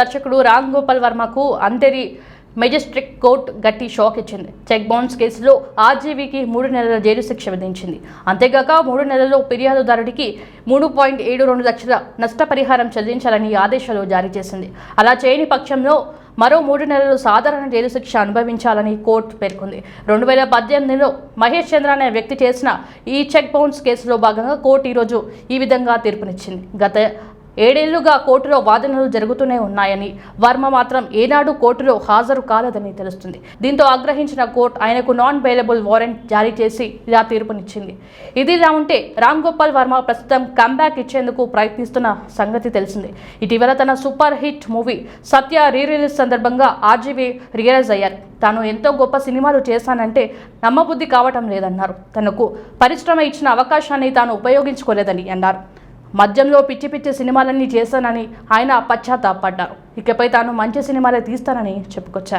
దర్శకుడు రామ్ గోపాల్ వర్మకు Andheri magistrate court గట్టి షాక్ ఇచ్చింది. చెక్ బౌన్స్ కేసులో ఆర్జీవీకి మూడు నెలల జైలు శిక్ష విధించింది. అంతేగాక మూడు నెలల్లో ఫిర్యాదుదారుడికి మూడు పాయింట్ ఏడు రెండు లక్షల నష్టపరిహారం చెల్లించాలని ఆదేశాలు జారీ చేసింది. అలా చేయని పక్షంలో మరో మూడు నెలలు సాధారణ జైలు శిక్ష అనుభవించాలని కోర్టు పేర్కొంది. రెండు వేల పద్దెనిమిదిలో మహేష్ చంద్ర అనే వ్యక్తి చేసిన ఈ చెక్ బౌన్స్ కేసులో భాగంగా కోర్టు ఈరోజు ఈ విధంగా తీర్పునిచ్చింది. గత ఏడేళ్ళుగా కోర్టులో వాదనలు జరుగుతూనే ఉన్నాయని వర్మ మాత్రం ఏనాడు కోర్టులో హాజరు కాలేదని తెలుస్తుంది. దీంతో ఆగ్రహించిన కోర్టు ఆయనకు నాన్ బెయిలబుల్ వారెంట్ జారీ చేసి ఇలా తీర్పునిచ్చింది. ఇదిలా ఉంటే రామ్ గోపాల్ వర్మ ప్రస్తుతం కంబ్యాక్ ఇచ్చేందుకు ప్రయత్నిస్తున్న సంగతి తెలిసింది. ఇటీవల తన super hit movie Satya re release సందర్భంగా ఆర్జీవీ రియలైజ్ అయ్యారు. తాను ఎంతో గొప్ప సినిమాలు చేశానంటే నమ్మబుద్ధి కావటం లేదన్నారు. తనకు పరిశ్రమ ఇచ్చిన అవకాశాన్ని తాను ఉపయోగించుకోలేదని అన్నారు. మద్యంలో పిచ్చి పిచ్చి సినిమాలన్నీ చేశానని ఆయన పశ్చాత్తాపడ్డారు. ఇకపై తాను మంచి సినిమాలే తీస్తానని చెప్పుకొచ్చారు.